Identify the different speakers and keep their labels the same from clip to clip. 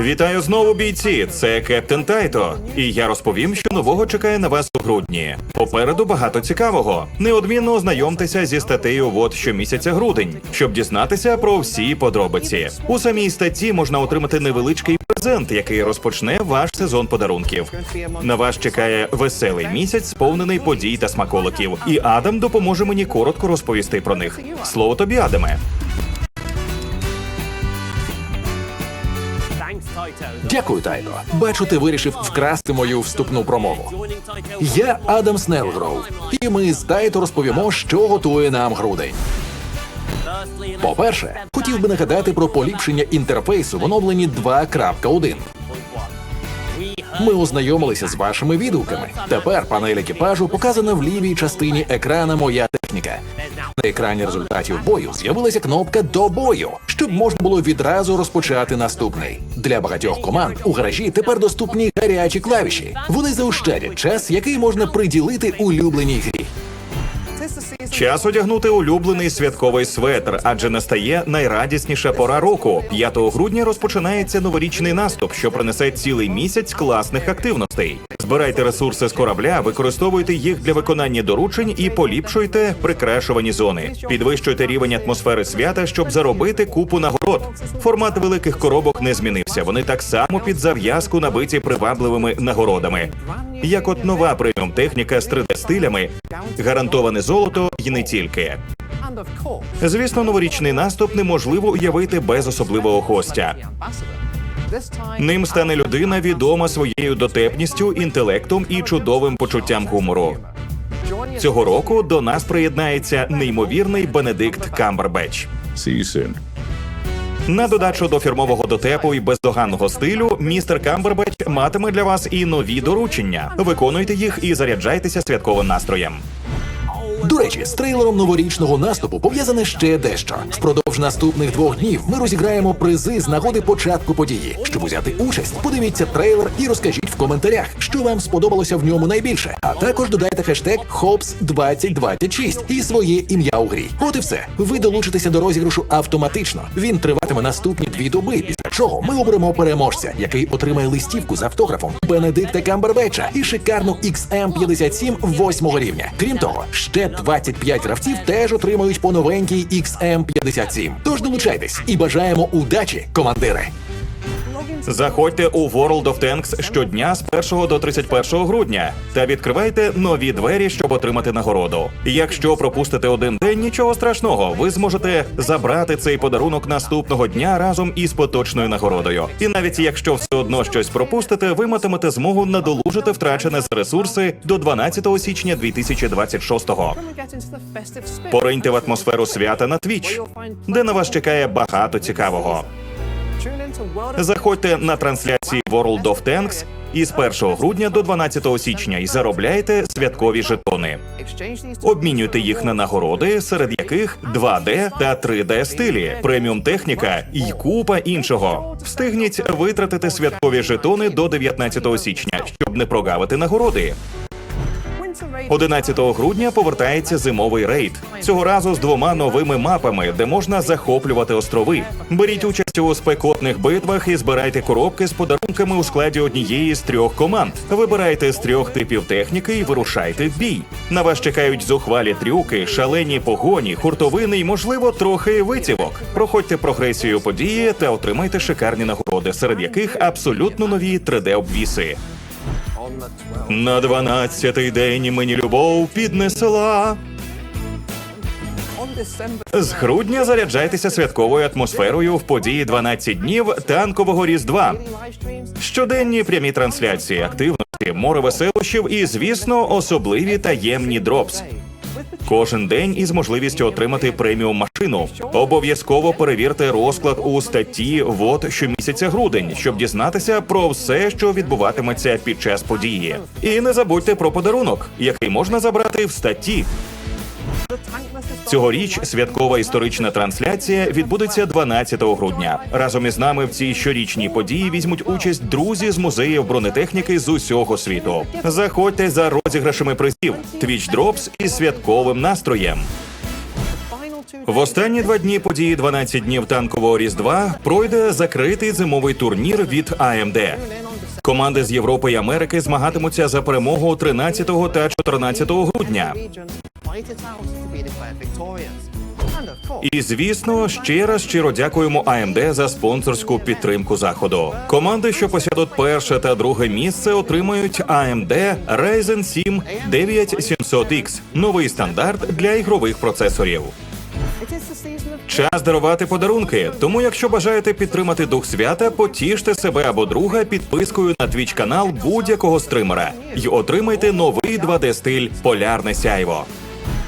Speaker 1: Вітаю знову, бійці! Це Кептен Тайто. І я розповім, що нового чекає на вас у грудні. Попереду багато цікавого. Неодмінно ознайомтеся зі статтею ВОД щомісяця грудень, щоб дізнатися про всі подробиці. У самій статті можна отримати невеличкий презент, який розпочне ваш сезон подарунків. На вас чекає веселий місяць, сповнений подій та смаколиків. І Адам допоможе мені коротко розповісти про них. Слово тобі, Адаме.
Speaker 2: Дякую, Тайто. Бачу, ти вирішив вкрасти мою вступну промову. Я Адам Снелгроу, і ми з Тайто розповімо, що готує нам грудень. По-перше, хотів би нагадати про поліпшення інтерфейсу в оновленні 2.1. Ми ознайомилися з вашими відгуками. Тепер панель екіпажу показана в лівій частині екрана Моя техніка. На екрані результатів бою з'явилася кнопка до бою, щоб можна було відразу розпочати наступний. Для багатьох команд у гаражі тепер доступні гарячі клавіші. Вони заощадять час, який можна приділити улюбленій грі.
Speaker 1: Час одягнути улюблений святковий светр, адже настає найрадісніша пора року. 5 грудня розпочинається новорічний наступ, що принесе цілий місяць класних активностей. Збирайте ресурси з корабля, використовуйте їх для виконання доручень і поліпшуйте прикрашувані зони. Підвищуйте рівень атмосфери свята, щоб заробити купу нагород. Формат великих коробок не змінився. Вони так само під зав'язку набиті привабливими нагородами. Як от нова преміум техніка з 3D-стилями, гарантоване золото і не тільки. Звісно, новорічний наступ неможливо уявити без особливого гостя. Ним стане людина, відома своєю дотепністю, інтелектом і чудовим почуттям гумору. Цього року до нас приєднається неймовірний Бенедикт Камбербеч. На додачу до фірмового дотепу і бездоганного стилю, містер Камбербеч матиме для вас і нові доручення. Виконуйте їх і заряджайтеся святковим настроєм.
Speaker 2: До речі, з трейлером новорічного наступу пов'язане ще дещо. Впродовж наступних двох днів ми розіграємо призи з нагоди початку події. Щоб узяти участь, подивіться трейлер і розкажіть коментарях, що вам сподобалося в ньому найбільше. А також додайте хештег HOPS 2026 і своє ім'я у грі. От і все. Ви долучитеся до розіграшу автоматично. Він триватиме наступні дві доби. Після чого ми оберемо переможця, який отримає листівку з автографом Бенедикта Камбербеча і шикарну XM57 восьмого рівня. Крім того, ще 25 гравців теж отримають по новенькій XM57. Тож долучайтесь і бажаємо удачі, командири!
Speaker 1: Заходьте у World of Tanks щодня з 1 до 31 грудня та відкривайте нові двері, щоб отримати нагороду. Якщо пропустите один день, нічого страшного, ви зможете забрати цей подарунок наступного дня разом із поточною нагородою. І навіть якщо все одно щось пропустите, ви матимете змогу надолужити втрачене з ресурси до 12 січня 2026-го. Пориньте в атмосферу свята на Twitch, де на вас чекає багато цікавого. Заходьте на трансляції World of Tanks із 1 грудня до 12 січня і заробляйте святкові жетони. Обмінюйте їх на нагороди, серед яких 2D та 3D стилі, преміум техніка і купа іншого. Встигніть витратити святкові жетони до 19 січня, щоб не прогавити нагороди. 11 грудня повертається зимовий рейд. Цього разу з двома новими мапами, де можна захоплювати острови. Беріть участь у спекотних битвах і збирайте коробки з подарунками у складі однієї з трьох команд. Вибирайте з трьох типів техніки і вирушайте в бій. На вас чекають зухвалі трюки, шалені погоні, хуртовини і, можливо, трохи витівок. Проходьте прогресію події та отримайте шикарні нагороди, серед яких абсолютно нові 3D-обвіси. На дванадцятий день мені любов піднесла. З грудня заряджайтеся святковою атмосферою в події 12 днів танкового різдва. Щоденні прямі трансляції, активності, море веселощів і, звісно, особливі таємні дропс. Кожен день із можливістю отримати преміум машину. Обов'язково перевірте розклад у статті ВОД щомісяця грудень, щоб дізнатися про все, що відбуватиметься під час події. І не забудьте про подарунок, який можна забрати в статті. Цьогоріч святкова історична трансляція відбудеться 12 грудня. Разом із нами в цій щорічній події візьмуть участь друзі з музеїв бронетехніки з усього світу. Заходьте за розіграшами призів Twitch Drops із святковим настроєм. В останні два дні події 12 днів танкового різдва пройде закритий зимовий турнір від AMD. Команди з Європи і Америки змагатимуться за перемогу 13 та 14 грудня. І звісно, ще раз щиро дякуємо AMD за спонсорську підтримку заходу. Команди, що посядуть перше та друге місце, отримають AMD Ryzen 7 9700X – новий стандарт для ігрових процесорів. Час дарувати подарунки. Тому, якщо бажаєте підтримати дух свята, потіште себе або друга підпискою на твіч канал будь-якого стримера і отримайте новий 2D стиль Полярне сяйво.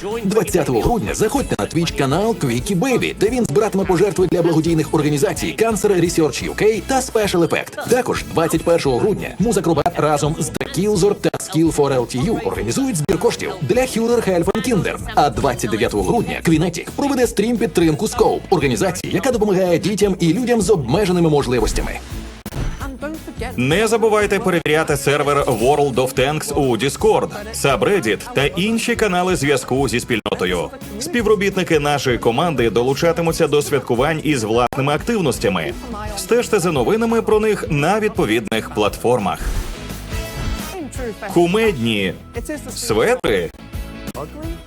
Speaker 2: 20 грудня заходьте на твіч канал Quickie Baby, де він збиратиме пожертви для благодійних організацій Cancer Research UK та Special Effect. Також 21 грудня музакробат разом з The Killzor та Skill for LTU організують збір коштів для Hurer Health and Kinder. А 29 грудня Quinetiq проведе стрім підтримку Scope, організації, яка допомагає дітям і людям з обмеженими можливостями.
Speaker 1: Не забувайте перевіряти сервер World of Tanks у Discord, Subreddit та інші канали зв'язку зі спільнотою. Співробітники нашої команди долучатимуться до святкувань із власними активностями. Стежте за новинами про них на відповідних платформах. Кумедні светри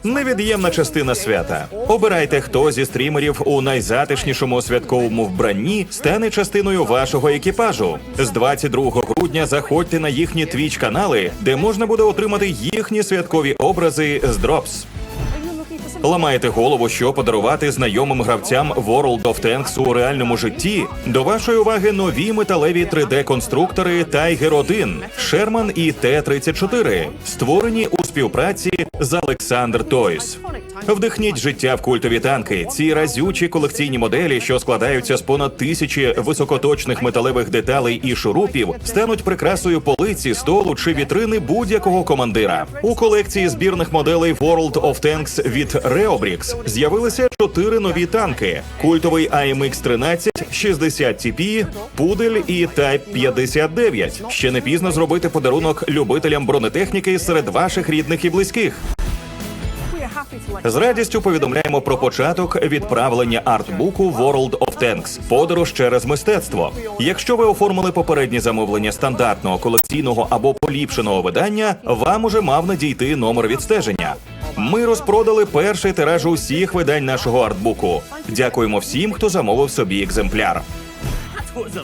Speaker 1: невід'ємна частина свята. Обирайте, хто зі стрімерів у найзатишнішому святковому вбранні стане частиною вашого екіпажу. З 22 грудня заходьте на їхні твіч канали, де можна буде отримати їхні святкові образи з Drops. Ламаєте голову, що подарувати знайомим гравцям World of Tanks у реальному житті. До вашої уваги нові металеві 3D-конструктори Tiger 1, Sherman і Т-34, створені у співпраці з Alexander Toys. Вдихніть життя в культові танки. Ці разючі колекційні моделі, що складаються з понад тисячі високоточних металевих деталей і шурупів, стануть прикрасою полиці, столу чи вітрини будь-якого командира. У колекції збірних моделей World of Tanks від Reobrix з'явилися чотири нові танки: культовий AMX 13, 60 TP, Пудель і Type 59. Ще не пізно зробити подарунок любителям бронетехніки серед ваших рідних і близьких. З радістю повідомляємо про початок відправлення артбуку World of Tanks – подорож через мистецтво. Якщо ви оформили попереднє замовлення стандартного колекційного або поліпшеного видання, вам уже мав надійти номер відстеження. Ми розпродали перший тираж усіх видань нашого артбуку. Дякуємо всім, хто замовив собі екземпляр.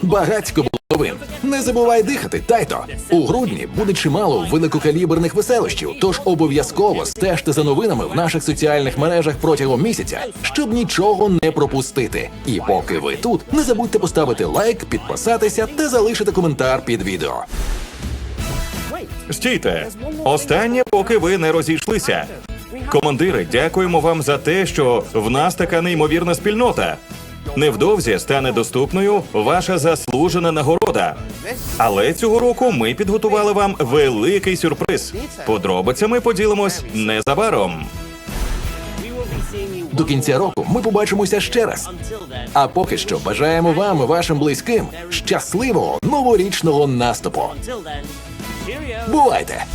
Speaker 2: Багацько було новин. Не забувай дихати, тайто. У грудні буде чимало великокаліберних веселощів, тож обов'язково стежте за новинами в наших соціальних мережах протягом місяця, щоб нічого не пропустити. І поки ви тут, не забудьте поставити лайк, підписатися та залишити коментар під відео.
Speaker 1: Стійте, останнє, поки ви не розійшлися. Командири, дякуємо вам за те, що в нас така неймовірна спільнота. Невдовзі стане доступною ваша заслужена нагорода. Але цього року ми підготували вам великий сюрприз. Подробицями поділимось незабаром.
Speaker 2: До кінця року ми побачимося ще раз. А поки що бажаємо вам і вашим близьким щасливого новорічного наступу. Бувайте!